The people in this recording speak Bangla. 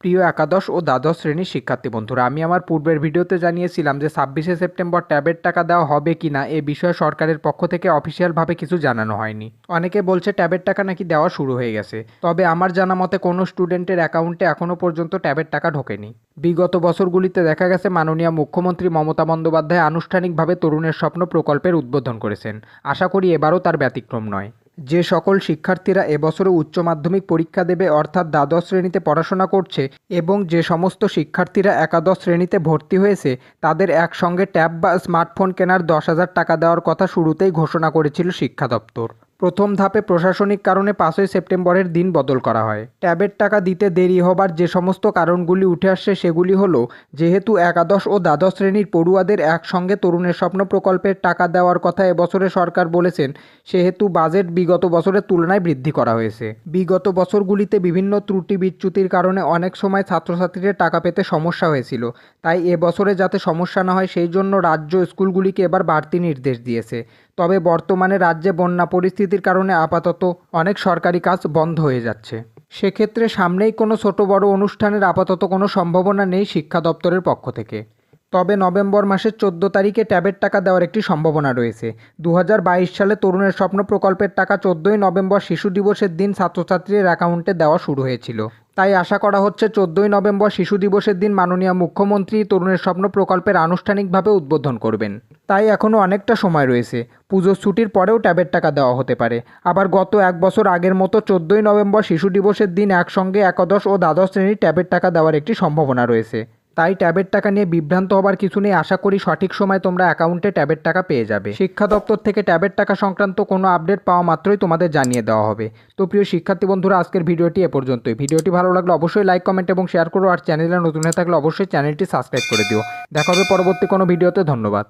প্রিয় একাদশ ও দ্বাদশ শ্রেণির শিক্ষার্থী বন্ধুরা, আমি আমার পূর্বের ভিডিওতে জানিয়েছিলাম যে ছাব্বিশে সেপ্টেম্বর ট্যাবের টাকা দেওয়া হবে কি না, এ বিষয়ে সরকারের পক্ষ থেকে অফিসিয়ালভাবে কিছু জানানো হয়নি। অনেকে বলছে ট্যাবের টাকা নাকি দেওয়া শুরু হয়ে গেছে। তবে আমার জানা মতে কোনো স্টুডেন্টের অ্যাকাউন্টে এখনও পর্যন্ত ট্যাবের টাকা ঢোকেনি। বিগত বছরগুলিতে দেখা গেছে মাননীয় মুখ্যমন্ত্রী মমতা বন্দ্যোপাধ্যায় আনুষ্ঠানিকভাবে তরুণের স্বপ্ন প্রকল্পের উদ্বোধন করেছেন। আশা করি এবারও তার ব্যতিক্রম নয়। যে সকল শিক্ষার্থীরা এবছরে উচ্চ মাধ্যমিক পরীক্ষা দেবে, অর্থাৎ দ্বাদশ শ্রেণীতে পড়াশোনা করছে এবং যে সমস্ত শিক্ষার্থীরা একাদশ শ্রেণীতে ভর্তি হয়েছে, তাদের একসঙ্গে ট্যাব বা স্মার্টফোন কেনার দশ হাজার টাকা দেওয়ার কথা শুরুতেই ঘোষণা করেছিল শিক্ষা দপ্তর। প্রথম ধাপে প্রশাসনিক কারণে পাঁচই সেপ্টেম্বরের দিন বদল করা হয়। ট্যাবের টাকা দিতে দেরি হবার যে সমস্ত কারণগুলি উঠে আসছে সেগুলি হলো, যেহেতু একাদশ ও দ্বাদশ শ্রেণির পড়ুয়াদের একসঙ্গে তরুণের স্বপ্ন প্রকল্পের টাকা দেওয়ার কথা এবছরে সরকার বলেছেন, সেহেতু বাজেট বিগত বছরের তুলনায় বৃদ্ধি করা হয়েছে। বিগত বছরগুলিতে বিভিন্ন ত্রুটি বিচ্যুতির কারণে অনেক সময় ছাত্রছাত্রীদের টাকা পেতে সমস্যা হয়েছিল। তাই এবছরে যাতে সমস্যা না হয়, সেই জন্য রাজ্য স্কুলগুলিকে এবার বাড়তি নির্দেশ দিয়েছে। তবে বর্তমানে রাজ্যে বন্যা পরিস্থিতির কারণে আপাতত অনেক সরকারি কাজ বন্ধ হয়ে যাচ্ছে। সেক্ষেত্রে সামনেই কোনো ছোট বড় অনুষ্ঠানের আপাতত কোনো সম্ভাবনা নেই শিক্ষা দপ্তরের পক্ষ থেকে। তবে নভেম্বর মাসের চোদ্দ তারিখে ট্যাবের টাকা দেওয়ার একটি সম্ভাবনা রয়েছে। দু হাজার বাইশ সালে তরুণের স্বপ্ন প্রকল্পের টাকা চোদ্দোই নভেম্বর শিশু দিবসের দিন ছাত্রছাত্রীর অ্যাকাউন্টে দেওয়া শুরু হয়েছিল। তাই আশা করা হচ্ছে চোদ্দোই নভেম্বর শিশু দিবসের দিন মাননীয় মুখ্যমন্ত্রী তরুণের স্বপ্ন প্রকল্পের আনুষ্ঠানিকভাবে উদ্বোধন করবেন। তাই এখনও অনেকটা সময় রয়েছে। পুজোর ছুটির পরেও ট্যাবের টাকা দেওয়া হতে পারে। আবার গত এক বছর আগের মতো চোদ্দোই নভেম্বর শিশু দিবসের দিন একসঙ্গে একাদশ ও দ্বাদশ শ্রেণির ট্যাবের টাকা দেওয়ার একটি সম্ভাবনা রয়েছে। তাই ট্যাবের টাকা নিয়ে বিভ্রান্ত হবার কিছু নেই। আশা করি সঠিক সময় তোমরা অ্যাকাউন্টে ট্যাবের টাকা পেয়ে যাবে। শিক্ষা দপ্তর থেকে ট্যাবের টাকা সংক্রান্ত কোনো আপডেট পাওয়া মাত্রই তোমাদের জানিয়ে দেওয়া হবে। তো প্রিয় শিক্ষার্থী বন্ধুরা, আজকের ভিডিওটি এ পর্যন্তই। ভিডিওটি ভালো লাগলে অবশ্যই লাইক, কমেন্ট এবং শেয়ার করো। আর চ্যানেলে নতুন হয়ে থাকলে অবশ্যই চ্যানেলটি সাবস্ক্রাইব করে দিও। দেখা হবে পরবর্তী কোনো ভিডিওতে। ধন্যবাদ।